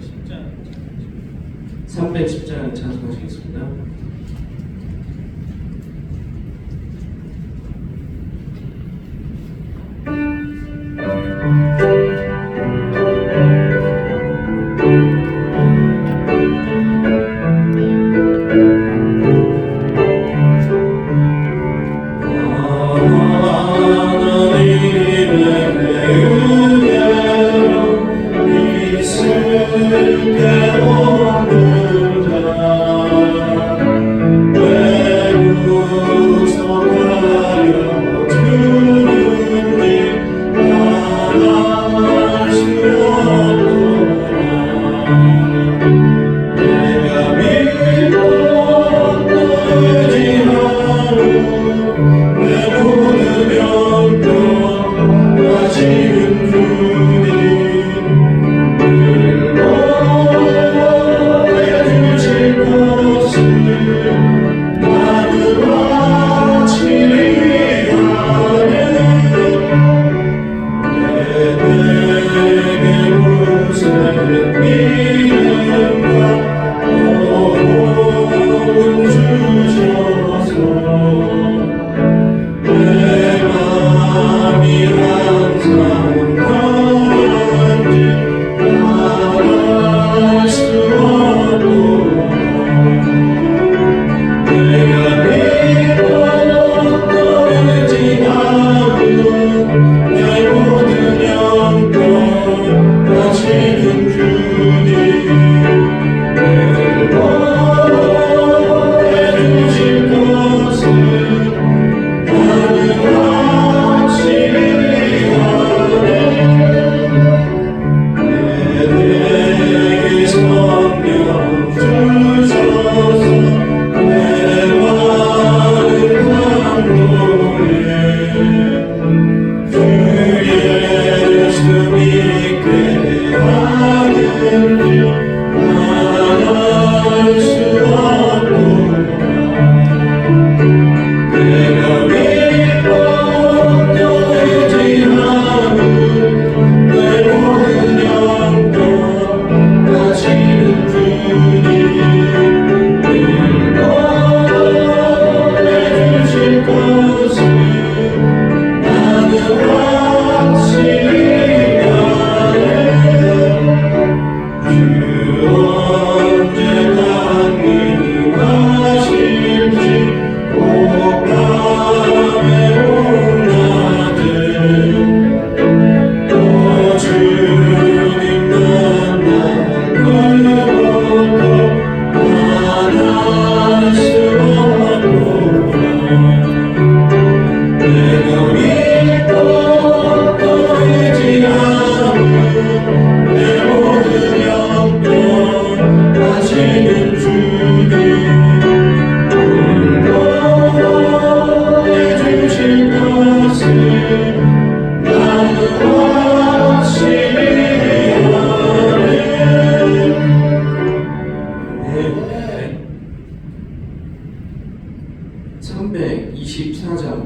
310장 310장 찬송하시겠습니다.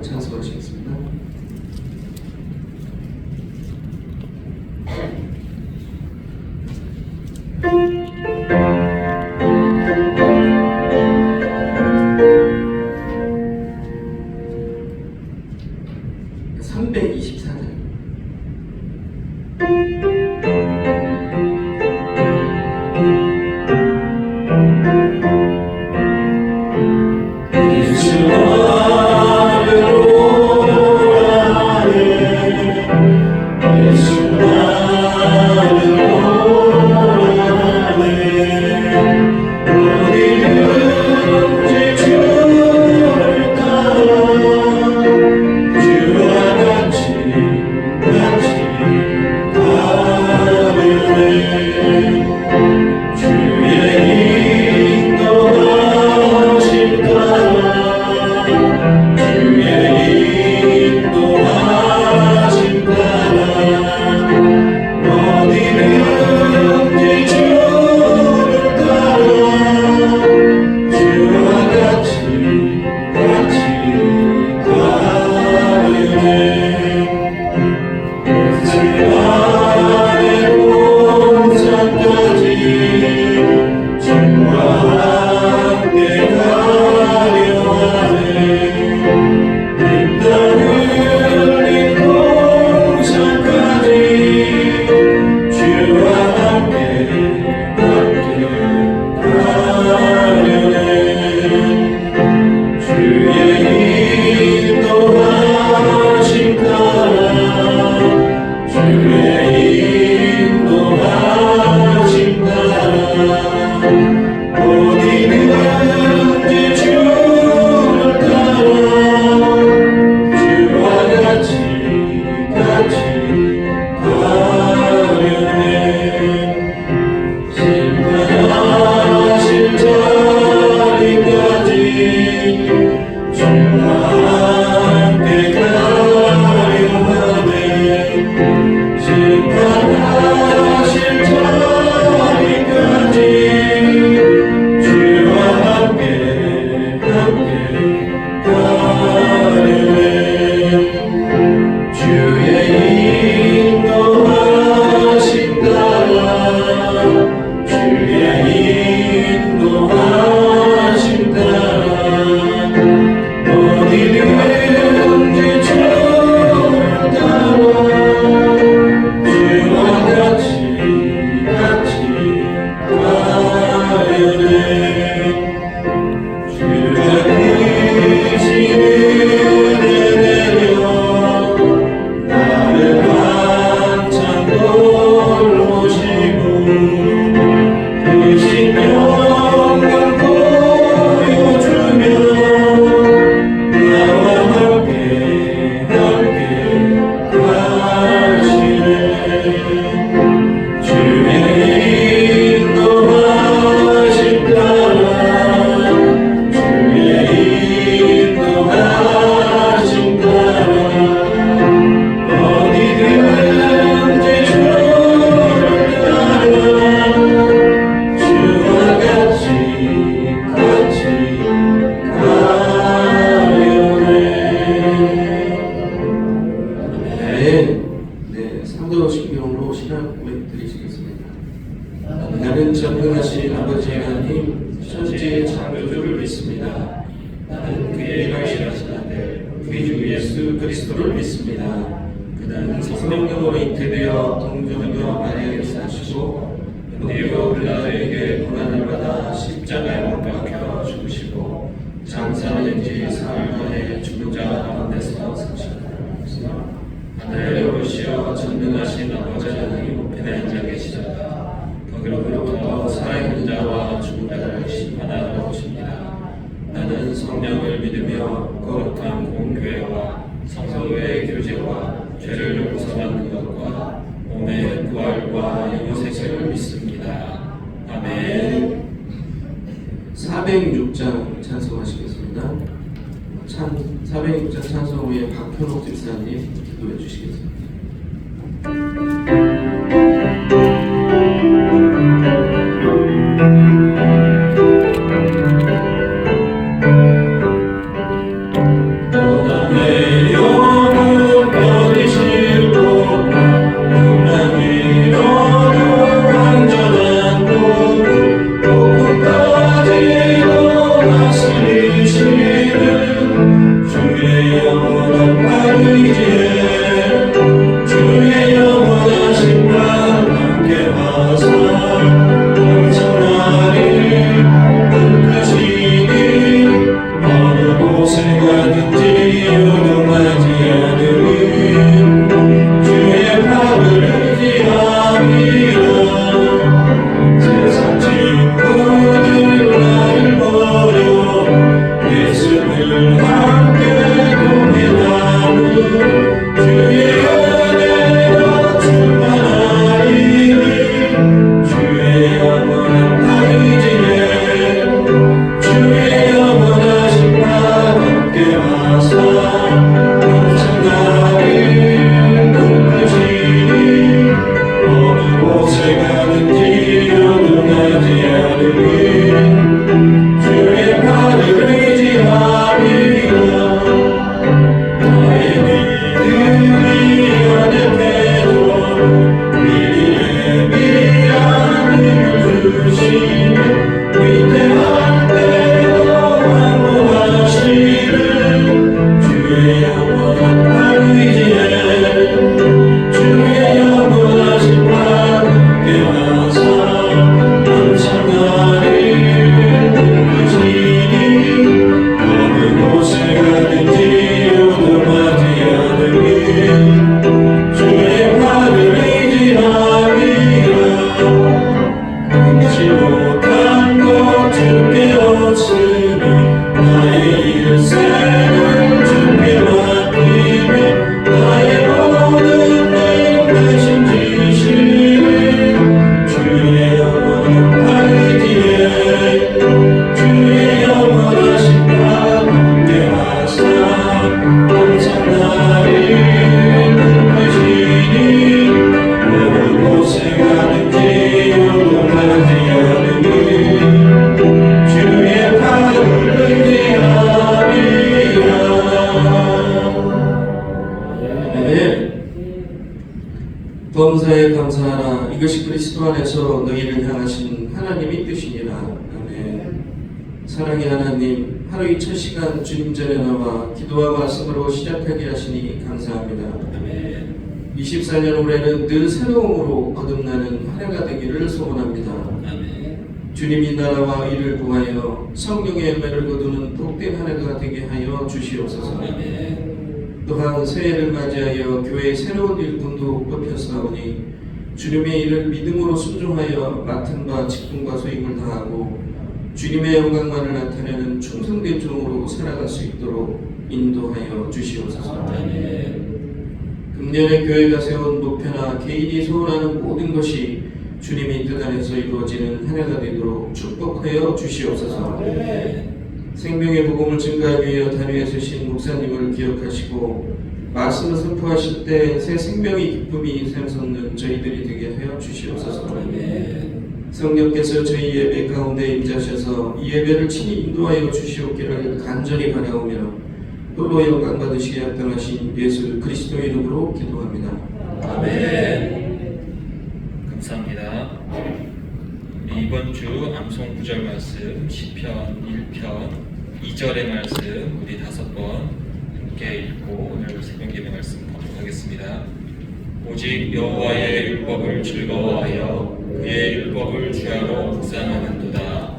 찬송하시겠습니다. 성령을 믿으며 거룩한 공교회와 성서의 교제와 죄를 용서받는 것과 몸의 부활과 영생을 믿습니다. 아멘. 406장 찬송하시겠습니다. 찬 406장 찬송 후에 박현옥 집사님 기도해 주시겠습니다. 말씀으로 시작하게 하시니 감사합니다 아멘. 24년 올해는 늘 새로움으로 거듭나는 한 해가 되기를 소원합니다. 주님이 나라와 이를 구하여 성령의 열매를 거두는 복된 한 해가 되게 하여 주시옵소서. 또한 새해를 맞이하여 교회의 새로운 일꾼도 뽑혔사오니 주님의 일을 믿음으로 순종하여 맡은 바 직분과 소임을 다하고 주님의 영광만을 나타내는 충성된 종으로 살아갈 수 있도록 인도하여 주시옵소서. 금년에 교회가 세운 목표나 개인이 소원하는 모든 것이 주님의 뜻 안에서 이루어지는 한 해가 되도록 축복하여 주시옵소서. 생명의 복음을 증가하기 위해 단위에 서신 목사님을 기억하시고 말씀을 선포하실 때 새 생명의 기쁨이 샘솟는 저희들이 되게 하여 주시옵소서. 성령께서 저희 예배 가운데 임자셔서 이 예배를 친히 인도하여 주시옵기를 간절히 바라오며 홀로 영광 받으시게 합당하신 예수 그리스도 이름으로 기도합니다. 아멘. 감사합니다. 이번 주 암송 구절 말씀 시편 1편 2절의 말씀 우리 다섯 번 함께 읽고 오늘 오직 여호와의 율법을 즐거워하여 그의 율법을 주야로 묵상하는도다.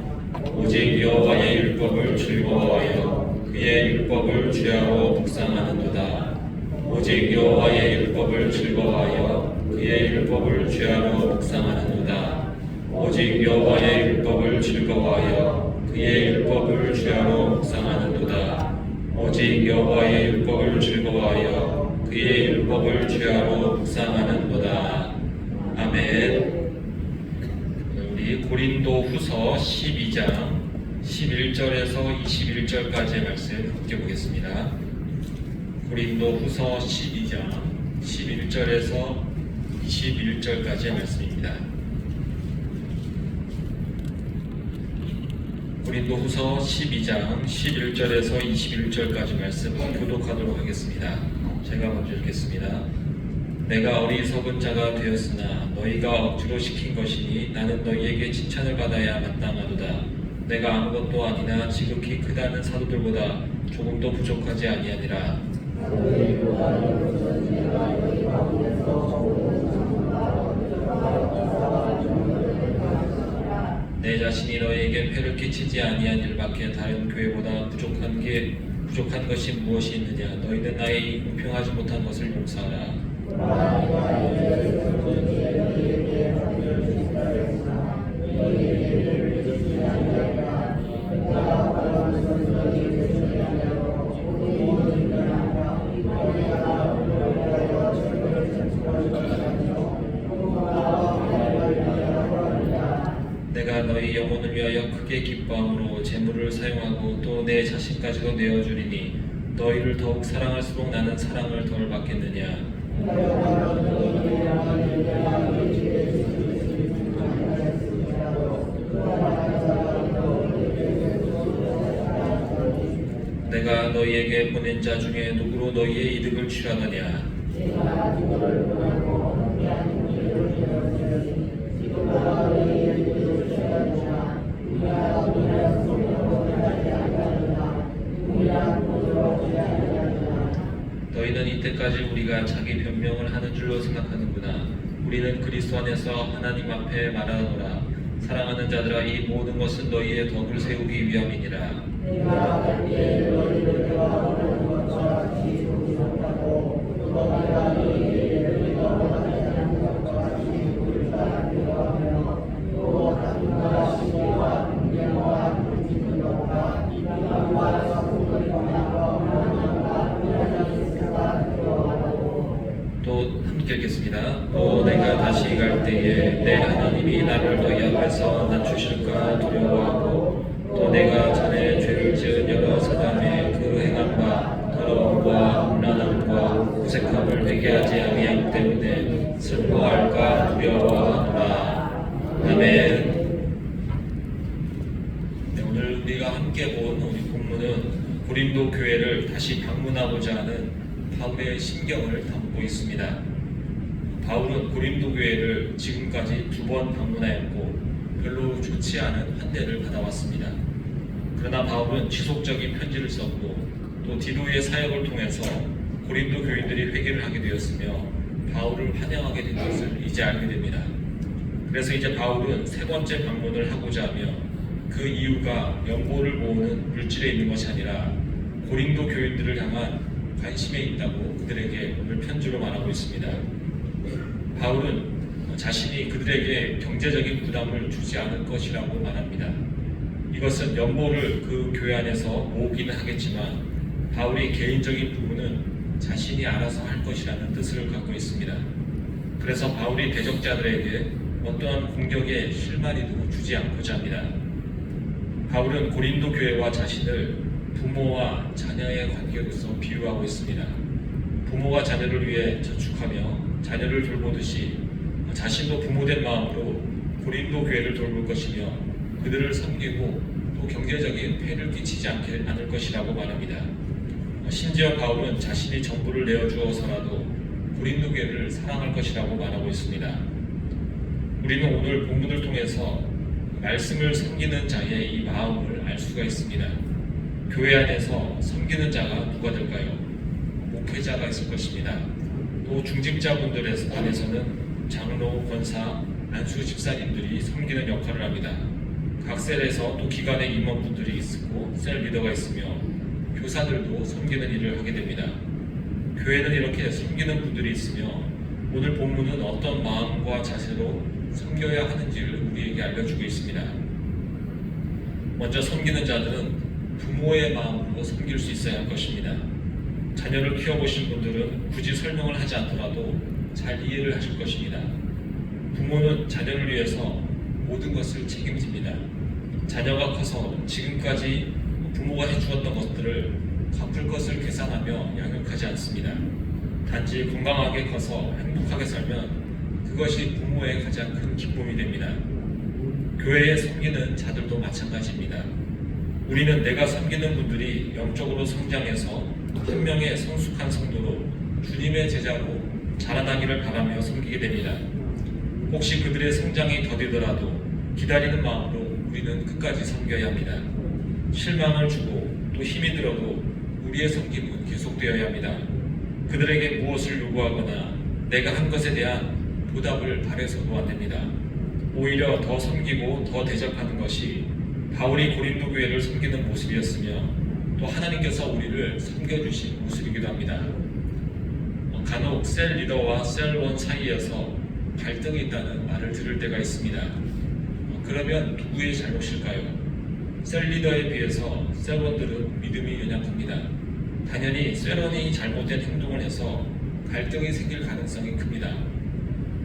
오직 여호와의 율법을 즐거워하여 그의 율법을 주야로 묵상하는도다. 오직 여호와의 율법을 즐거워하여 그의 율법을 주야로 묵상하는도다. 오직 여호와의 율법을 즐거워하여 그의 율법을 주야로 묵상하는도다. 오직 여호와의 율법을 즐거워하여 그의 율법을 주야로 묵상하는도다. 아멘. 우리 고린도 후서 12장 11절에서 21절까지의 말씀 함께 보겠습니다. 고린도 후서 12장 11절에서 21절까지의 말씀입니다. 고린도 후서 12장 11절에서 21절까지 말씀 교독하도록 하겠습니다. 제가 먼저 읽겠습니다. 내가 어리석은 자가 되었으나 너희가 억지로 시킨 것이니 나는 너희에게 칭찬을 받아야 마땅하도다. 내가 아무것도 아니나 지극히 크다는 사도들보다 조금도 부족하지 아니하니라. 내 자신이 너희에게 폐를 끼치지 아니한 일밖에 다른 교회보다 부족한 게 부족한 것이 무엇이 있느냐 너희는 나의 공평하지 못한 것을 용서하라 내가 너희 영혼을 위하여 크게 기뻐함으로 재물을 사용하고 또 내 자신까지도 내어주리니 너희를 더욱 사랑할수록 나는 사랑을 덜 받겠느냐 내가 너희에게 보낸 자 중에 누구로 너희의 이득을 취하느냐 너희는 이때까지 우리가 자기 변명을 하는 줄로 생각하는구나. 우리는 그리스도 안에서 하나님 앞에 말하노라. 사랑하는 자들아 이 모든 것은 너희의 덕을 세우기 위함이니라. 또 함께 읽겠습니다. 또 내가 다시 갈 때에 내 하나님이 나를 너희 낮추실까 두려워하고 또 내가 전에 죄를 지은 여러 사람의 그 행함과 더러움과 음란함과 구색함을 회개하지 아니하기 때문에 슬퍼할까 두려워하노라. 아멘. 네, 오늘 우리가 함께 본 우리 본문은 고린도 교회를 다시 방문하고자 하는 바울의 심경을 담고 있습니다. 바울은 고린도 교회를 지금까지 두 번 방문하였고 별로 좋지 않은 환대를 받아왔습니다. 그러나 바울은 지속적인 편지를 썼고 또 디도의 사역을 통해서 고린도 교인들이 회개를 하게 되었으며 바울을 환영하게 된 것을 이제 알게 됩니다. 그래서 이제 바울은 세 번째 방문을 하고자 하며 그 이유가 연고를 모으는 물질에 있는 것이 아니라 고린도 교인들을 향한 관심에 있다고 그들에게 오늘 편지로 말하고 있습니다. 바울은 자신이 그들에게 경제적인 부담을 주지 않을 것이라고 말합니다. 이것은 연보를 그 교회 안에서 모으기는 하겠지만 바울이 개인적인 부분은 자신이 알아서 할 것이라는 뜻을 갖고 있습니다. 그래서 바울이 대적자들에게 어떠한 공격의 실마리도 주지 않고자 합니다. 바울은 고린도 교회와 자신을 부모와 자녀의 관계로서 비유하고 있습니다. 부모가 자녀를 위해 저축하며 자녀를 돌보듯이 자신도 부모된 마음으로 고린도 교회를 돌볼 것이며 그들을 섬기고 또 경제적인 폐를 끼치지 않게 않을 것이라고 말합니다. 심지어 바울은 자신이 정부를 내어주어서라도 고린도 교회를 사랑할 것이라고 말하고 있습니다. 우리는 오늘 본문을 통해서 말씀을 섬기는 자의 이 마음을 알 수가 있습니다. 교회 안에서 섬기는 자가 누가 될까요? 목회자가 있을 것입니다. 또 중직자분들 안에서는 장로, 권사, 안수 집사님들이 섬기는 역할을 합니다. 각 셀에서 또 기관의 임원분들이 있고 셀 리더가 있으며 교사들도 섬기는 일을 하게 됩니다. 교회는 이렇게 섬기는 분들이 있으며 오늘 본문은 어떤 마음과 자세로 섬겨야 하는지를 우리에게 알려주고 있습니다. 먼저 섬기는 자들은 부모의 마음으로 섬길 수 있어야 할 것입니다. 자녀를 키워보신 분들은 굳이 설명을 하지 않더라도 잘 이해를 하실 것입니다. 부모는 자녀를 위해서 모든 것을 책임집니다. 자녀가 커서 지금까지 부모가 해주었던 것들을 갚을 것을 계산하며 양육하지 않습니다. 단지 건강하게 커서 행복하게 살면 그것이 부모의 가장 큰 기쁨이 됩니다. 교회에 섬기는 자들도 마찬가지입니다. 우리는 내가 섬기는 분들이 영적으로 성장해서 한 명의 성숙한 성도로 주님의 제자로 자라나기를 바라며 섬기게 됩니다. 혹시 그들의 성장이 더디더라도 기다리는 마음으로 우리는 끝까지 섬겨야 합니다. 실망을 주고 또 힘이 들어도 우리의 섬김은 계속되어야 합니다. 그들에게 무엇을 요구하거나 내가 한 것에 대한 보답을 바래서도 안 됩니다. 오히려 더 섬기고 더 대접하는 것이 바울이 고린도 교회를 섬기는 모습이었으며 또 하나님께서 우리를 섬겨주신 모습이기도 합니다. 어, 간혹 셀 리더와 셀원 사이에서 갈등이 있다는 말을 들을 때가 있습니다. 어, 그러면 누구의 잘못일까요? 셀 리더에 비해서 셀원들은 믿음이 연약합니다. 당연히 셀원이 잘못된 행동을 해서 갈등이 생길 가능성이 큽니다.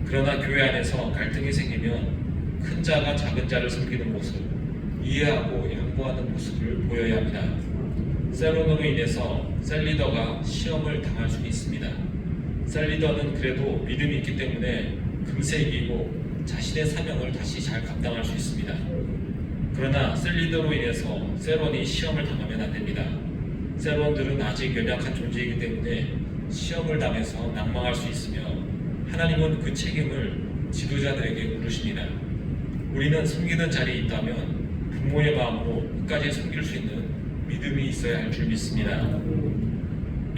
그러나 교회 안에서 갈등이 생기면 큰 자가 작은 자를 섬기는 모습, 이해하고 양보하는 모습을 보여야 합니다. 셀론으로 인해서 셀리더가 시험을 당할 수 있습니다. 셀리더는 그래도 믿음이 있기 때문에 금세 이기고 자신의 사명을 다시 잘 감당할 수 있습니다. 그러나 셀리더로 인해서 셀론이 시험을 당하면 안 됩니다. 셀론들은 아직 연약한 존재이기 때문에 시험을 당해서 낭망할 수 있으며 하나님은 그 책임을 지도자들에게 물으십니다. 우리는 섬기는 자리에 있다면 부모의 마음으로 끝까지 섬길 수 있는 믿음이 있어야 할 줄 믿습니다.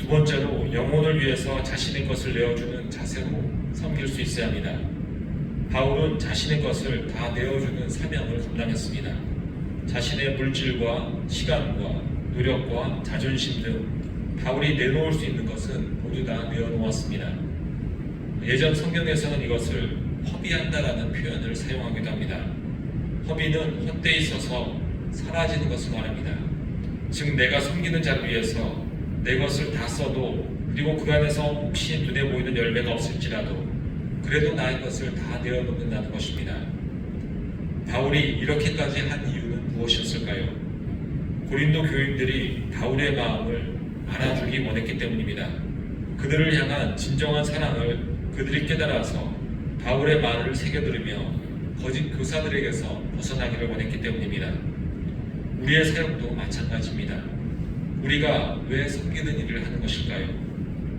두 번째로 영혼을 위해서 자신의 것을 내어주는 자세로 섬길 수 있어야 합니다. 바울은 자신의 것을 다 내어주는 사명을 감당했습니다. 자신의 물질과 시간과 노력과 자존심 등 바울이 내놓을 수 있는 것은 모두 다 내어놓았습니다. 예전 성경에서는 이것을 허비한다라는 표현을 사용하기도 합니다. 허비는 헛되이 있어서 사라지는 것을 말합니다. 즉 내가 섬기는 자를 위해서 내 것을 다 써도 그리고 그 안에서 혹시 눈에 보이는 열매가 없을지라도 그래도 나의 것을 다 내어놓는다는 것입니다. 바울이 이렇게까지 한 이유는 무엇이었을까요? 고린도 교인들이 바울의 마음을 알아주기 원했기 때문입니다. 그들을 향한 진정한 사랑을 그들이 깨달아서 바울의 말을 새겨들으며 거짓 교사들에게서 벗어나기를 원했기 때문입니다. 우리의 사역도 마찬가지입니다. 우리가 왜 섬기는 일을 하는 것일까요?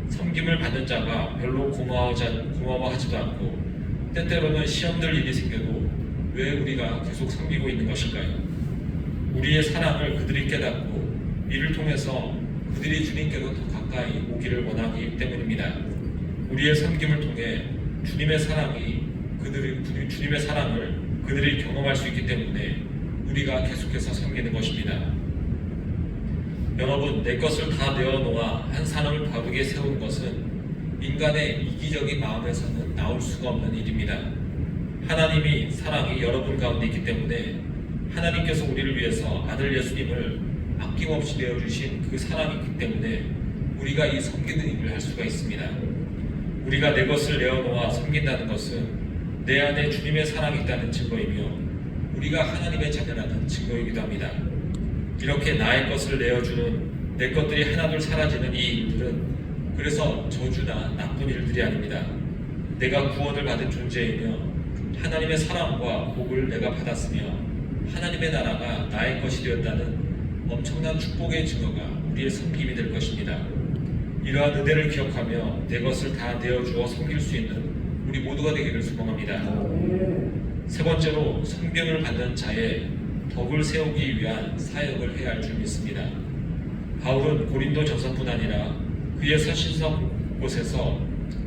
섬김을 받는 자가 별로 고마워하지, 고마워하지도 않고 때때로는 시험될 일이 생겨도 왜 우리가 계속 섬기고 있는 것일까요? 우리의 사랑을 그들이 깨닫고 이를 통해서 그들이 주님께로 더 가까이 오기를 원하기 때문입니다. 우리의 섬김을 통해 주님의 사랑이 그들이 주- 주님의 사랑을 그들이 경험할 수 있기 때문에 우리가 계속해서 섬기는 것입니다. 여러분, 내 것을 다 내어놓아 한 사람을 바르게 세우는 것은 인간의 이기적인 마음에서는 나올 수가 없는 일입니다. 하나님이 사랑이 여러분 가운데 있기 때문에 하나님께서 우리를 위해서 아들 예수님을 아낌없이 내어주신 그 사랑이 있기 때문에 우리가 이 섬기는 일을 할 수가 있습니다. 우리가 내 것을 내어놓아 섬긴다는 것은 내 안에 주님의 사랑이 있다는 증거이며 우리가 하나님의 자녀라는 증거이기도 합니다. 이렇게 나의 것을 내어주는 내 것들이 하나둘 사라지는 이 일들은 그래서 저주나 나쁜 일들이 아닙니다. 내가 구원을 받은 존재이며 하나님의 사랑과 복을 내가 받았으며 하나님의 나라가 나의 것이 되었다는 엄청난 축복의 증거가 우리의 섬김이 될 것입니다. 이러한 은혜를 기억하며 내 것을 다 내어주어 섬길 수 있는 우리 모두가 되기를 소망합니다. 세 번째로 성경을 받는 자의 덕을 세우기 위한 사역을 해야 할 줄 믿습니다. 바울은 고린도 전서뿐 아니라 그의 서신서 곳에서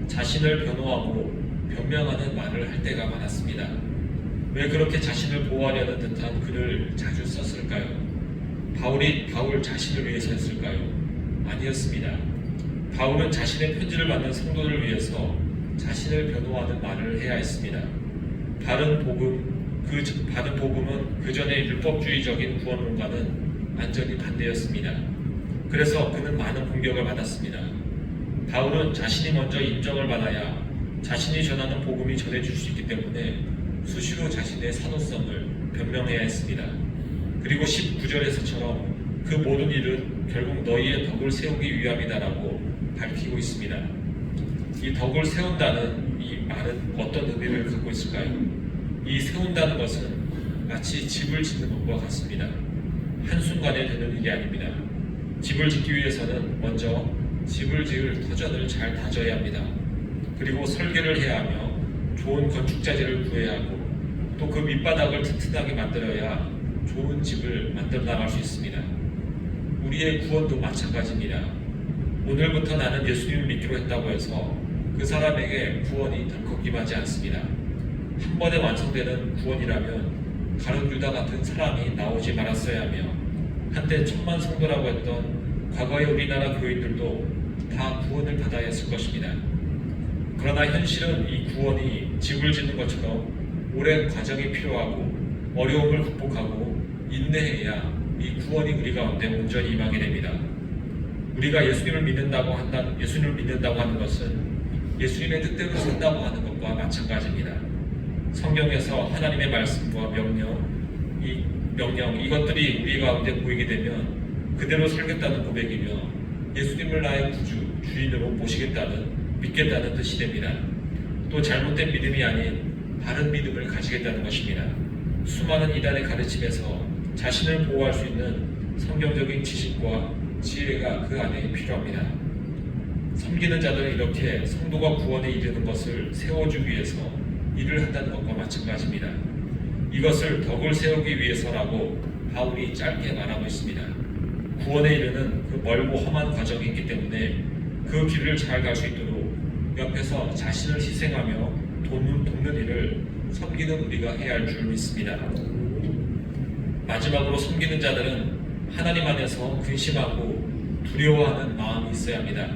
자신을 변호하고 변명하는 말을 할 때가 많았습니다. 왜 그렇게 자신을 보호하려는 듯한 글을 자주 썼을까요? 바울이 바울 자신을 위해서였을까요? 아니었습니다. 바울은 자신의 편지를 받는 성도를 위해서 자신을 변호하는 말을 해야 했습니다. 다른 복음, 그 저- 받은 복음은 그 전에 율법주의적인 구원론과는 완전히 반대였습니다. 그래서 그는 많은 공격을 받았습니다. 바울은 자신이 먼저 인정을 받아야 자신이 전하는 복음이 전해질 수 있기 때문에 수시로 자신의 사도성을 변명해야 했습니다. 그리고 19절에서처럼 그 모든 일은 결국 너희의 덕을 세우기 위함이다라고 밝히고 있습니다. 이 덕을 세운다는 이 말은 어떤 의미를 갖고 있을까요? 이 세운다는 것은 마치 집을 짓는 것과 같습니다. 한순간에 되는 일이 아닙니다. 집을 짓기 위해서는 먼저 집을 지을 터전을 잘 다져야 합니다. 그리고 설계를 해야 하며 좋은 건축 자재를 구해야 하고 또 그 밑바닥을 튼튼하게 만들어야 좋은 집을 만들어 나갈 수 있습니다. 우리의 구원도 마찬가지입니다. 오늘부터 나는 예수님을 믿기로 했다고 해서 그 사람에게 구원이 덜컥 임하지 않습니다. 한 번에 완성되는 구원이라면 가룟 유다 같은 사람이 나오지 말았어야 하며 한때 천만 성도라고 했던 과거의 우리나라 교인들도 다 구원을 받아야 했을 것입니다. 그러나 현실은 이 구원이 집을 짓는 것처럼 오랜 과정이 필요하고 어려움을 극복하고 인내해야 이 구원이 우리 가운데 온전히 임하게 됩니다. 우리가 예수님을 믿는다고 한다, 예수님을 믿는다고 하는 것은 예수님의 뜻대로 산다고 하는 것과 마찬가지입니다. 성경에서 하나님의 말씀과 명령, 이 명령 이것들이 우리 가운데 보이게 되면 그대로 살겠다는 고백이며 예수님을 나의 구주, 주인으로 모시겠다는 믿겠다는 뜻이 됩니다. 또 잘못된 믿음이 아닌 바른 믿음을 가지겠다는 것입니다. 수많은 이단의 가르침에서 자신을 보호할 수 있는 성경적인 지식과 지혜가 그 안에 필요합니다. 섬기는 자들은 이렇게 성도가 구원에 이르는 것을 세워주기 위해서 일을 한다는 것과 마찬가지입니다. 이것을 덕을 세우기 위해서라고 바울이 짧게 말하고 있습니다. 구원에 이르는 그 멀고 험한 과정이 있기 때문에 그 길을 잘 갈 수 있도록 옆에서 자신을 희생하며 돕는, 돕는 일을 섬기는 우리가 해야 할 줄 믿습니다. 마지막으로 섬기는 자들은 하나님 안에서 근심하고 두려워하는 마음이 있어야 합니다.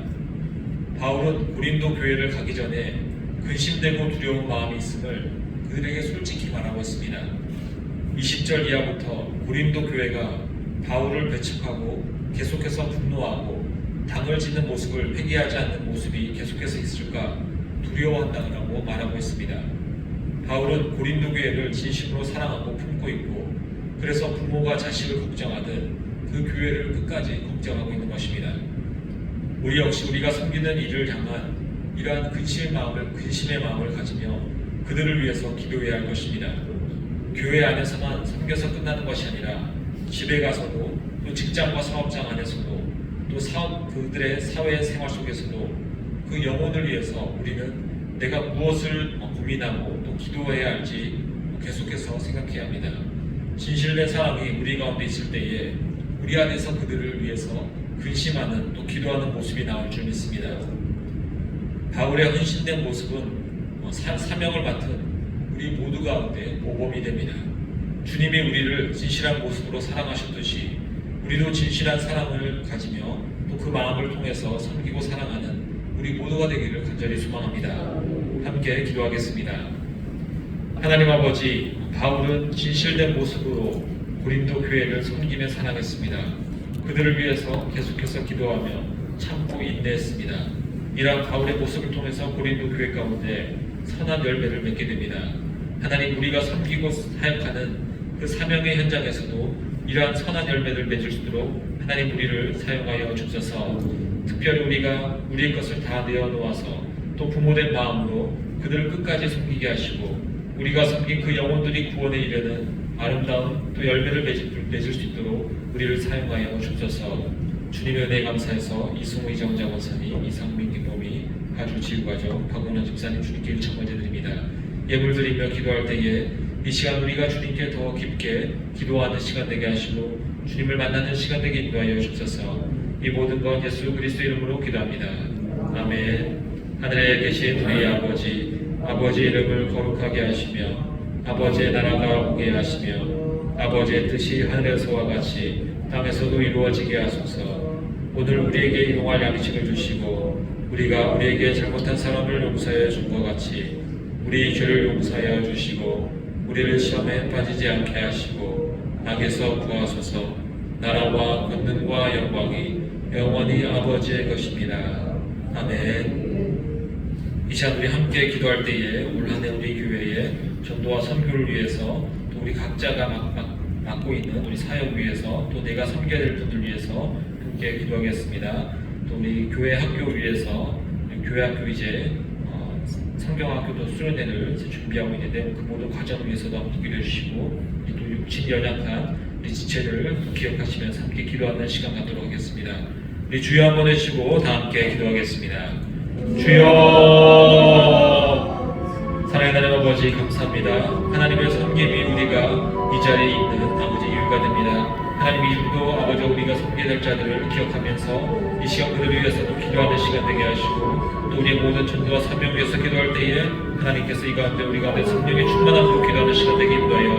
바울은 고린도 교회를 가기 전에 근심되고 두려운 마음이 있음을 그들에게 솔직히 말하고 있습니다. 20절 이하부터 고린도 교회가 바울을 배척하고 계속해서 분노하고 당을 짓는 모습을 회개하지 않는 모습이 계속해서 있을까 두려워한다고 말하고 있습니다. 바울은 고린도 교회를 진심으로 사랑하고 품고 있고 그래서 부모가 자식을 걱정하듯 그 교회를 끝까지 걱정하고 있는 것입니다. 우리 역시 우리가 섬기는 이를 향한 이러한 근심의 마음을 근심의 마음을 가지며 그들을 위해서 기도해야 할 것입니다. 교회 안에서만 섬겨서 끝나는 것이 아니라 집에 가서도 또 직장과 사업장 안에서도 또 사업 그들의 사회 생활 속에서도 그 영혼을 위해서 우리는 내가 무엇을 고민하고 또 기도해야 할지 계속해서 생각해야 합니다. 진실된 사람이 우리 가운데 있을 때에 우리 안에서 그들을 위해서 근심하는 또 기도하는 모습이 나올 줄 믿습니다. 바울의 헌신된 모습은 어, 사, 사명을 맡은 우리 모두 가운데 모범이 됩니다. 주님이 우리를 진실한 모습으로 사랑하셨듯이 우리도 진실한 사랑을 가지며 또 그 마음을 통해서 섬기고 사랑하는 우리 모두가 되기를 간절히 소망합니다. 함께 기도하겠습니다. 하나님 아버지, 바울은 진실된 모습으로 고린도 교회를 섬기며 사랑했습니다. 그들을 위해서 계속해서 기도하며 참고 인내했습니다. 이러한 바울의 모습을 통해서 고린도 교회 가운데 선한 열매를 맺게 됩니다. 하나님 우리가 섬기고 사역하는 그 사명의 현장에서도 이러한 선한 열매를 맺을 수 있도록 하나님 우리를 사용하여 주셔서 특별히 우리가 우리의 것을 다 내어 놓아서 또 부모된 마음으로 그들을 끝까지 섬기게 하시고 우리가 섬긴 그 영혼들이 구원에 이르는 아름다운 또 열매를 맺을 수 있도록 우리를 사용하여 주셔서 주님의 은혜 감사해서 이승우 이정자 원사님 이상민 김범이 가주 지휘과정 박원현 집사님 주님께 일천 번째 드립니다. 예물 드리며 기도할 때에 이 시간 우리가 주님께 더 깊게 기도하는 시간 되게 하시고 주님을 만나는 시간 되게 인도하여 주셔서 이 모든 것 예수 그리스도 이름으로 기도합니다. 아멘. 하늘에 계신 우리 아버지 아버지 이름을 거룩하게 하시며 아버지의 나라가 오게 하시며 아버지의 뜻이 하늘에서와 같이 땅에서도 이루어지게 하소서 오늘 우리에게 일용할 양식을 주시고 우리가 우리에게 잘못한 사람을 용서해 준것 같이 우리 죄를 용서하여 주시고 우리를 시험에 빠지지 않게 하시고 악에서 구하소서 나라와 권능과 영광이 영원히 아버지의 것입니다. 아멘. 이 시간 우리 함께 기도할 때에 올 한해 우리 교회의 전도와 선교를 위해서 또 우리 각자가 맡고 있는 우리 사역 위해서 또 내가 섬겨야 될 분들 위해서 함께 기도하겠습니다. 또 우리 교회 학교 우리 교회 학교 이제 어, 성경학교도 수련회를 준비하고 있는데 그 모든 과정을 위해서도 함께 기도해 주시고 또 육친 연약한 우리 지체를 기억하시면서 함께 기도하는 시간 갖도록 하겠습니다. 우리 주여 한번 해주시고 다 함께 기도하겠습니다. 주여 사랑의 하나님 아버지 감사합니다. 하나님의 섬김이 우리가 이 자리에 있는 하나님 이름도 아버지 우리가 섬겨야 될 자들을 기억하면서 이 시간 그들을 위해서 또 기도하는 시간 되게 하시고 또 우리의 모든 전도와 사명 위해서 기도할 때에 하나님께서 이 가운데 우리 가운데 성령의 충만함으로 기도하는 시간 되게 인도하여